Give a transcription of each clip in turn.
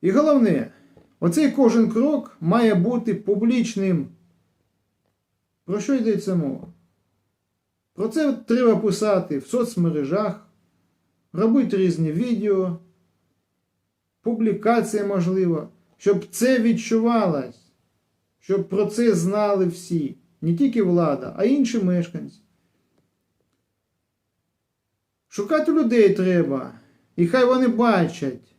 І головне, оцей кожен крок має бути публічним. Про що йдеться мова? Про це треба писати в соцмережах, робити різні відео, публікація можлива, щоб це відчувалось, щоб про це знали всі, не тільки влада, а й інші мешканці. Шукати людей треба, і хай вони бачать,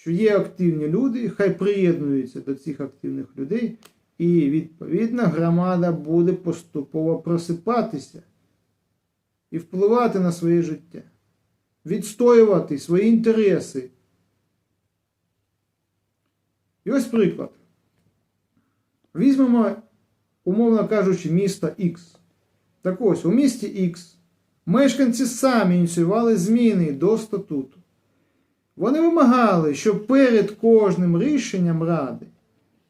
що є активні люди, хай приєднуються до цих активних людей, і відповідно громада буде поступово просипатися і впливати на своє життя, відстоювати свої інтереси. І ось приклад. Візьмемо, умовно кажучи, місто Х. Так ось, у місті Х мешканці самі ініціювали зміни до статуту. Вони вимагали, щоб перед кожним рішенням Ради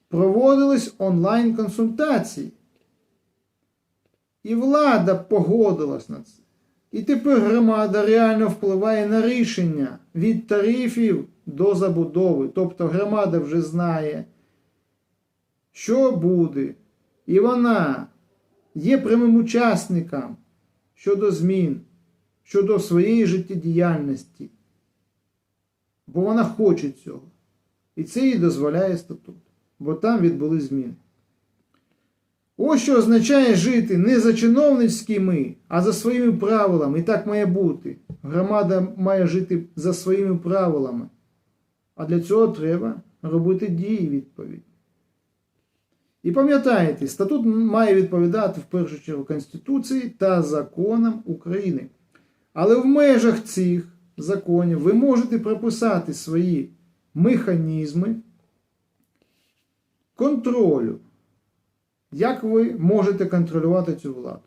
проводились онлайн-консультації. І влада погодилась на це. І тепер громада реально впливає на рішення від тарифів до забудови. Тобто громада вже знає, що буде. І вона є прямим учасником щодо змін, щодо своєї життєдіяльності. Бо вона хоче цього. І це їй дозволяє статут. Бо там відбули зміни. Ось що означає жити не за чиновницькими, а за своїми правилами. І так має бути. Громада має жити за своїми правилами. А для цього треба робити дії відповідь. І пам'ятайте, статут має відповідати в першу чергу Конституції та законам України. Але в межах цих законів ви можете прописати свої механізми контролю. Як ви можете контролювати цю владу?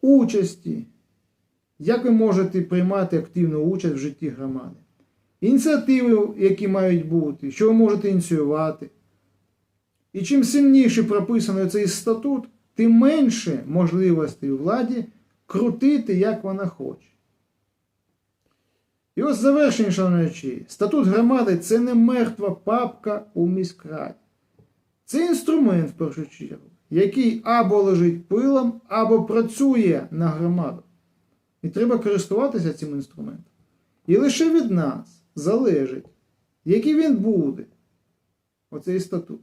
Участі. Як ви можете приймати активну участь в житті громади? Ініціативи, які мають бути, що ви можете ініціювати. І чим сильніше прописаний цей статут, тим менше можливостей у владі крутити, як вона хоче. І ось завершення, шановні речі, статут громади це не мертва папка у міськраді. Це інструмент, в першу чергу, який або лежить пилом, або працює на громаду. І треба користуватися цим інструментом. І лише від нас залежить, який він буде, оцей статут.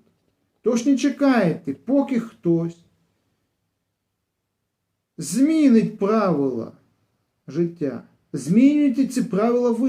Тож не чекайте, поки хтось змінить правила життя. Змінюйте ці правила ви.